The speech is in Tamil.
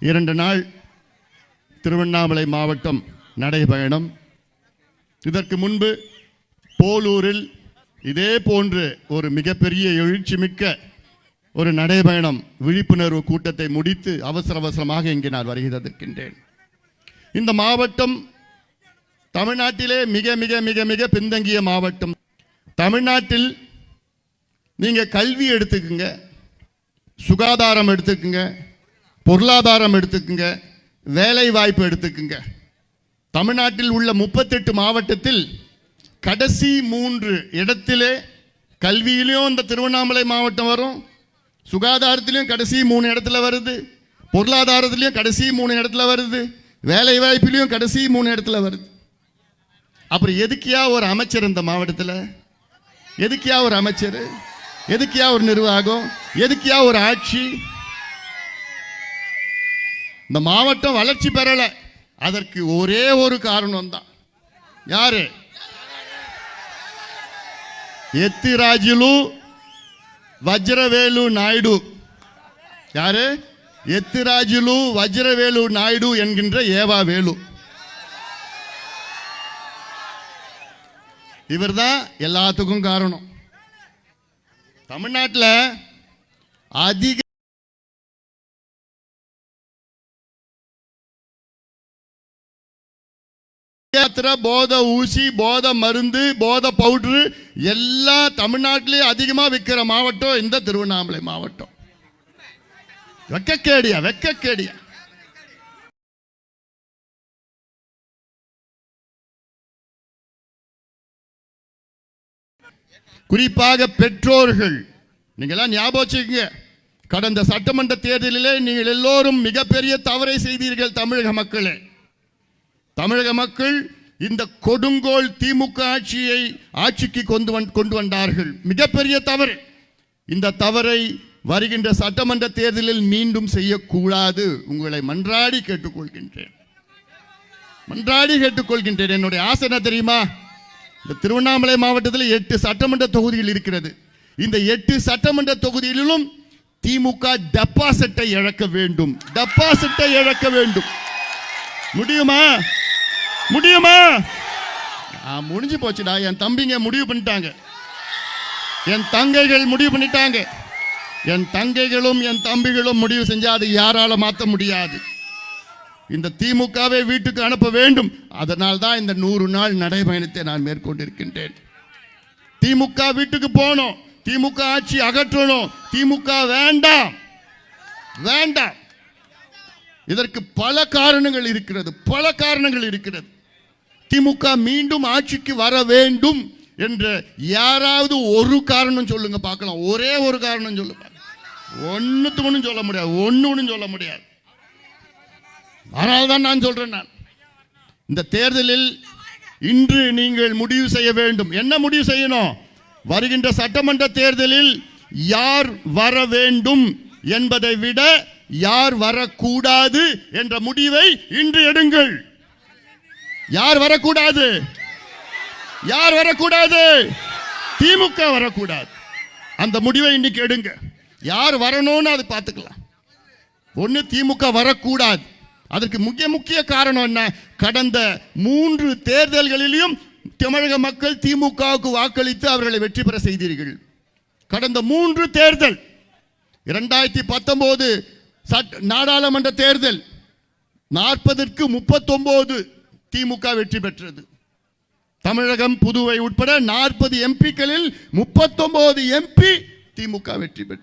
இரண்டு நாள் திருவண்ணாமலை மாவட்டம் நடைபயணம். இதற்கு முன்பு போலூரில் இதே போன்று ஒரு மிகப்பெரிய எழுச்சிமிக்க ஒரு நடைபயணம் விழிப்புணர்வு கூட்டத்தை முடித்து அவசர அவசரமாக இங்கே நான் வருகிறதற்கின்றேன் இந்த மாவட்டம் தமிழ்நாட்டிலே மிக மிக மிக மிக பின்தங்கிய மாவட்டம். தமிழ்நாட்டில் நீங்கள் கல்வி எடுத்துக்குங்க சுகாதாரம் எடுத்துக்குங்க பொருளாதாரம் எடுத்துக்குங்க வேலை வாய்ப்பு எடுத்துக்குங்க. தமிழ்நாட்டில் உள்ள முப்பத்தெட்டு மாவட்டத்தில் கடைசி மூன்று இடத்திலே கல்வியிலையும் இந்த திருவண்ணாமலை மாவட்டம் வரும். சுகாதாரத்திலையும் கடைசி மூணு இடத்துல வருது. பொருளாதாரத்திலையும் கடைசி மூணு இடத்துல வருது. வேலை வாய்ப்பிலையும் கடைசி மூணு இடத்துல வருது. அப்புறம் எதுக்கியா ஒரு அமைச்சர் இந்த மாவட்டத்தில்? எதுக்கியா ஒரு அமைச்சர்? எதுக்கியா ஒரு நிர்வாகம்? எதுக்கியா ஒரு ஆட்சி? இந்த மாவட்டம் வளர்ச்சி பெறலை. அதற்கு ஒரே ஒரு காரணம் தான் யாரு? எத்திராஜிலு வஜ்ரவேலு நாயுடு. யாரு? எத்திராஜிலு வஜ்ரவேலு நாயுடு என்கின்ற ஏவா வேலு. இவர்தான் எல்லாத்துக்கும் காரணம். தமிழ்நாட்டில் அதிக யாத்திரை போத ஊசி போத மருந்து போத பவுடரு எல்லாம் தமிழ்நாட்டிலேயே அதிகமா விற்கிற மாவட்டம் இந்த திருவண்ணாமலை மாவட்டம். வெக்கக்கேடியா வெக்கக்கேடியா. குறிப்பாக பெற்றோர்கள் நீங்கெல்லாம் ஞாபகம் வச்சுக்கங்க. கடந்த சட்டமன்ற தேர்தலிலே நீங்கள் எல்லோரும் மிகப்பெரிய தவறை செய்தீர்கள் தமிழக மக்களே. தமிழக மக்கள் இந்த கொடுங்கோல் திமுக ஆட்சியை ஆட்சிக்கு கொண்டு வந் கொண்டு வந்தார்கள். மிகப்பெரிய தவறு. இந்த தவறை வருகின்ற சட்டமன்ற தேர்தலில் மீண்டும் செய்யக்கூடாது. உங்களை மன்றாடி கேட்டுக்கொள்கின்றேன். மன்றாடி கேட்டுக்கொள்கின்றேன். என்னுடைய ஆசை என்ன தெரியுமா? இந்த திருவண்ணாமலை மாவட்டத்தில் எட்டு சட்டமன்ற தொகுதிகள் இருக்கிறது. இந்த எட்டு சட்டமன்ற தொகுதிகளிலும் திமுக டெபாசிட்டை இழக்க வேண்டும். டெபாசிட்டை இழக்க வேண்டும். முடியுமா? முடியுமா? முடிஞ்சு போச்சுடா. என் தம்பிங்க முடிவு பண்ணிட்டாங்க. என் தங்கைகள் முடிவு பண்ணிட்டாங்க. என் தங்கைகளும் என் தம்பிகளும் முடிவு செஞ்சா அதை யாரால மாற்ற முடியாது. இந்த திமுகவை வீட்டுக்கு அனுப்ப வேண்டும். அதனால் தான் இந்த நூறு நாள் நடைபயணத்தை நான் மேற்கொண்டிருக்கின்றேன். திமுக வீட்டுக்கு போனோம் திமுக ஆட்சி அகற்றணும். திமுக வேண்டாம். வேண்டாம். இதற்கு பல காரணங்கள் இருக்கிறது. பல காரணங்கள் இருக்கிறது. திமுக மீண்டும் ஆட்சிக்கு வர வேண்டும் என்ற யாராவது ஒரு காரணம் சொல்லுங்க பார்க்கலாம். ஒரே ஒரு காரணம் சொல்லுங்க ஒன்னுத்துக்கு ஒன்றும் சொல்ல முடியாது. ஒன்று ஒன்றும் சொல்ல முடியாது. அதனால தான் நான் சொல்றேன் நான். இந்த தேர்தலில் இன்று நீங்கள் முடிவு செய்ய வேண்டும். என்ன முடிவு செய்யணும்? வருகின்ற சட்டமன்ற தேர்தலில் யார் வர வேண்டும் என்பதை விட யார் வரக்கூடாது என்ற முடிவை இன்று எடுங்கள். யார் வரக்கூடாது? யார் வரக்கூடாது? திமுக வரக்கூடாது. அந்த முடிவை இன்னைக்கு எடுங்க. யார் வரணும்னு அது பார்த்துக்கலாம். ஒன்று திமுக வரக்கூடாது. அதற்கு முக்கிய முக்கிய காரணம் என்ன? கடந்த மூன்று தேர்தல்களிலும் தமிழக மக்கள் திமுகவுக்கு வாக்களித்து அவர்களை வெற்றி பெற செய்தீர்கள். கடந்த மூன்று தேர்தல் இரண்டாயிரத்தி பத்தொன்பது சட் நாடாளுமன்ற தேர்தல் நாற்பதற்கு முப்பத்தொன்பது திமுக வெற்றி பெற்றது. தமிழகம் புதுவை உட்பட நாற்பது எம்பிக்களில் முப்பத்தொன்பது எம்பி திமுக வெற்றி பெற்றது.